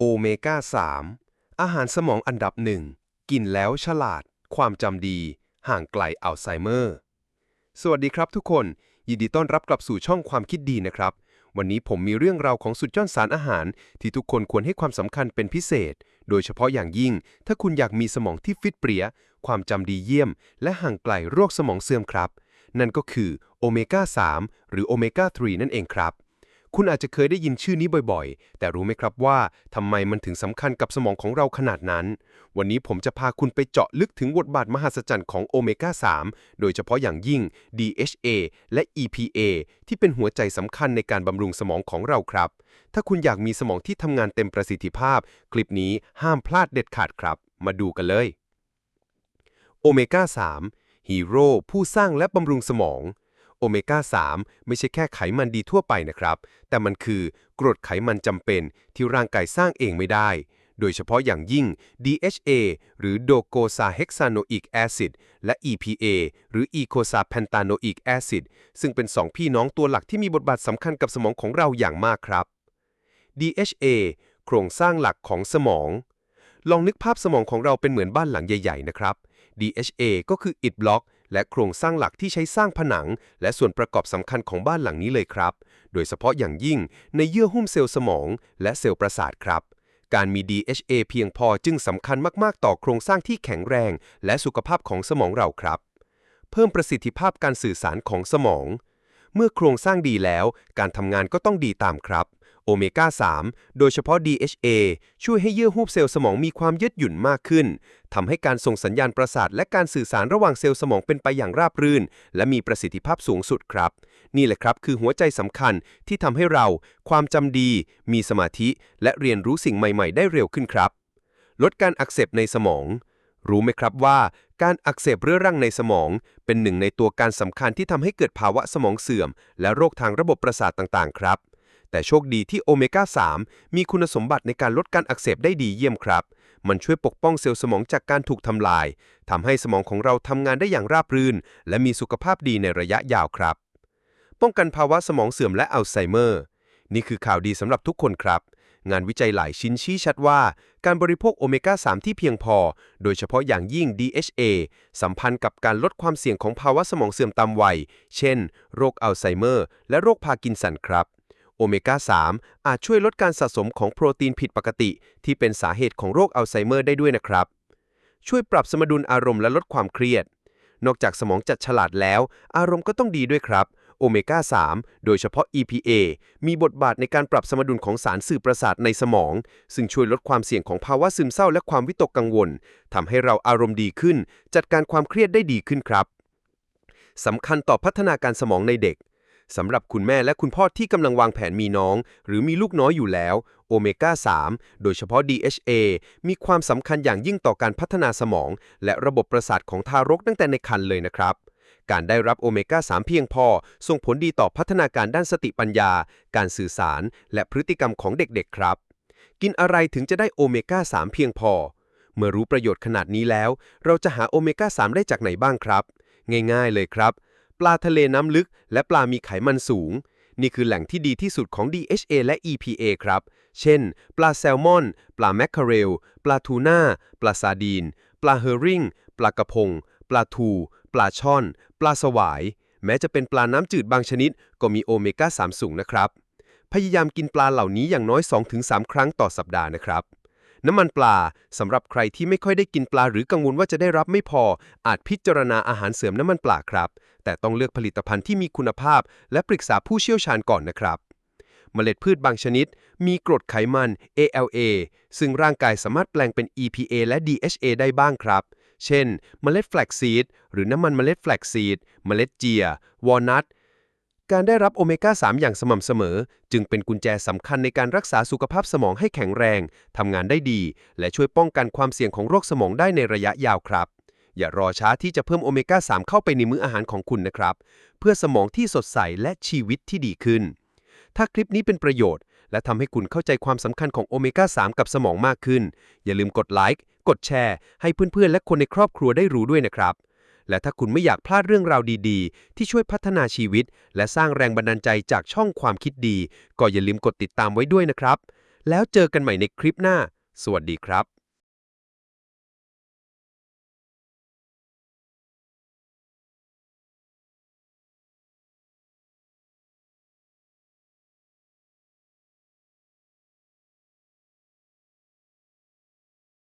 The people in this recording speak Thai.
โอเมก้า 3 อาหารสมองอันดับหนึ่ง กินแล้วฉลาด ความจำดี ห่างไกลอัลไซเมอร์ สวัสดีครับทุกคน ยินดีต้อนรับกลับสู่ช่องความคิดดีนะครับ วันนี้ผมมีเรื่องราวของสุดยอดสารอาหาร ที่ทุกคนควรให้ความสำคัญเป็นพิเศษ โดยเฉพาะอย่างยิ่ง ถ้าคุณอยากมีสมองที่ฟิตเปรี้ยความจำดีเยี่ยม และห่างไกลโรคสมองเสื่อมครับ นั่นก็คือโอเมก้า 3 หรือโอเมก้า 3 นั่นเองครับ คุณอาจจะเคยได้ยินชื่อนี้บ่อยๆ แต่รู้ไหมครับว่าทำไมมันถึงสำคัญกับสมองของเราขนาดนั้น วันนี้ผมจะพาคุณไปเจาะลึกถึงบทบาทมหัศจรรย์ของโอเมก้า 3 โดยเฉพาะอย่างยิ่ง DHA และ EPA ที่เป็นหัวใจสำคัญในการบำรุงสมองของเราครับ ถ้าคุณอยากมีสมองที่ทำงานเต็มประสิทธิภาพ คลิปนี้ห้ามพลาดเด็ดขาดครับ มาดูกันเลยโอเมก้า 3ฮีโร่ผู้สร้างและบำรุงสมอง โอเมก้า 3 ไม่ใช่แค่ไขมันดีทั่วไปนะครับ แต่มันคือกรดไขมันจำเป็นที่ร่างกายสร้างเองไม่ได้ โดยเฉพาะอย่างยิ่ง DHA หรือ docosahexaenoic acid และ EPA หรือ eicosapentaenoic acid ซึ่งเป็นสองพี่น้องตัวหลักที่มีบทบาทสำคัญกับสมองของเราอย่างมากครับ DHA โครงสร้างหลักของสมอง ลองนึกภาพสมองของเราเป็นเหมือนบ้านหลังใหญ่ ๆ นะครับ DHA ก็คืออิฐบล็อก และโครงสร้างหลักที่ใช้สร้างผนัง และส่วนประกอบสำคัญของบ้านหลังนี้เลยครับ โดยเฉพาะอย่างยิ่งในเยื่อหุ้มเซลล์สมอง และเซลล์ประสาทครับ การมี DHA เพียงพอจึงสำคัญมาก ๆ ต่อโครงสร้างที่แข็งแรง และสุขภาพของสมองเราครับ เพิ่มประสิทธิภาพการสื่อสารของสมอง เมื่อโครงสร้างดีแล้ว การทำงานก็ต้องดีตามครับ โอเมก้า 3 โดยเฉพาะ DHA ช่วยให้เยื่อหุ้มเซลล์สมองมีความยืดหยุ่นมากขึ้น ทำให้การส่งสัญญาณประสาท และการสื่อสารระหว่างเซลล์สมองเป็นไปอย่างราบรื่น และมีประสิทธิภาพสูงสุดครับ นี่แหละครับคือหัวใจสำคัญที่ทำให้เรา ความจำดี มีสมาธิ และเรียนรู้สิ่งใหม่ ๆ ได้เร็วขึ้นครับ ลดการอักเสบในสมอง รู้ไหมครับว่าการอักเสบเรื้อรังในสมอง เป็นหนึ่งในตัวการสำคัญที่ทำให้เกิดภาวะสมองเสื่อม และโรคทางระบบประสาทต่าง ๆ ครับ แต่โชคดีที่โอเมก้า 3 มีคุณสมบัติในการลดการอักเสบได้ดีเยี่ยมครับ มันช่วยปกป้องเซลล์สมองจากการถูกทำลาย ทำให้สมองของเราทำงานได้อย่างราบรื่น และมีสุขภาพดีในระยะยาวครับ ป้องกันภาวะสมองเสื่อมและอัลไซเมอร์ นี่คือข่าวดีสำหรับทุกคนครับ งานวิจัยหลายชิ้นชี้ชัดว่า การบริโภคโอเมก้า 3 ที่เพียงพอ โดยเฉพาะอย่างยิ่ง DHA สัมพันธ์กับการลดความเสี่ยงของภาวะสมองเสื่อมตามวัย เช่น โรคอัลไซเมอร์ และโรคพาร์กินสันครับ โอเมก้า 3 อาจช่วยลดการสะสมของโปรตีนผิดปกติ ที่เป็นสาเหตุของโรคอัลไซเมอร์ได้ด้วยนะครับ ช่วยปรับสมดุลอารมณ์และลดความเครียด นอกจากสมองจัดฉลาดแล้ว อารมณ์ก็ต้องดีด้วยครับโอเมก้า 3 โดยเฉพาะ EPA มีบทบาทในการปรับสมดุลของสารสื่อประสาทในสมอง ซึ่งช่วยลดความเสี่ยงของภาวะซึมเศร้าและความวิตกกังวล ทำให้เราอารมณ์ดีขึ้น จัดการความเครียดได้ดีขึ้นครับ สำคัญต่อพัฒนาการสมองในเด็ก สำหรับคุณแม่และคุณพ่อที่กำลังวางแผนมีน้อง หรือมีลูกน้อยอยู่แล้ว โอเมก้า 3 โดยเฉพาะ DHA มีความสำคัญอย่างยิ่งต่อการพัฒนาสมอง และระบบประสาทของทารกตั้งแต่ในครรภ์เลยนะครับการได้รับโอเมก้า 3 เพียงพอ ส่งผลดีต่อพัฒนาการด้านสติปัญญา การสื่อสาร และพฤติกรรมของเด็กๆ ครับ กินอะไรถึงจะได้โอเมก้า 3 เพียงพอ เมื่อรู้ประโยชน์ขนาดนี้แล้ว เราจะหาโอเมก้า 3 ได้จากไหนบ้างครับ ง่ายๆเลยครับ ปลาทะเลน้ำลึก และปลามีไขมันสูง นี่คือแหล่งที่ดีที่สุดของ DHA และ EPA ครับ เช่น ปลาแซลมอน ปลาแมคคอเรล ปลาทูน่า ปลาซาดีน ปลาเฮอริงปลากระพง ปลาทู ปลาช่อน ปลาสวาย แม้จะเป็นปลาน้ำจืดบางชนิด ก็มีโอเมก้า 3 สูงนะครับ พยายามกินปลาเหล่านี้อย่างน้อย 2-3 ครั้งต่อสัปดาห์นะครับ น้ำมันปลาสำหรับใครที่ไม่ค่อยได้กินปลาหรือกังวลว่าจะได้รับไม่พอ อาจพิจารณาอาหารเสริมน้ำมันปลาครับ แต่ต้องเลือกผลิตภัณฑ์ที่มีคุณภาพ และปรึกษาผู้เชี่ยวชาญก่อนนะครับเมล็ดพืชบางชนิด มีกรดไขมัน ALA ซึ่งร่างกายสามารถแปลงเป็น EPA และ DHA ได้บ้างครับ เช่น เมล็ดแฟลกซีดหรือน้ำมันเมล็ดแฟลกซีด เมล็ดเจีย วอลนัท การได้รับโอเมก้า 3 อย่างสม่ำเสมอ จึงเป็นกุญแจสำคัญในการรักษาสุขภาพสมองให้แข็งแรง ทำงานได้ดี และช่วยป้องกันความเสี่ยงของโรคสมองได้ในระยะยาวครับ อย่ารอช้าที่จะเพิ่มโอเมก้า 3 เข้าไปในมื้ออาหารของคุณนะครับ เพื่อสมองที่สดใสและชีวิตที่ดีขึ้น ถ้าคลิปนี้เป็นประโยชน์ และทำให้คุณเข้าใจความสำคัญของโอเมก้า 3 กับสมองมากขึ้น อย่าลืมกดไลค์ กดแชร์ ให้เพื่อนๆ และคนในครอบครัวได้รู้ด้วยนะครับ และถ้าคุณไม่อยากพลาดเรื่องราวดีๆ ที่ช่วยพัฒนาชีวิต และสร้างแรงบันดาลใจจากช่องความคิดดี ก็อย่าลืมกดติดตามไว้ด้วยนะครับ แล้วเจอกันใหม่ในคลิปหน้า สวัสดีครับ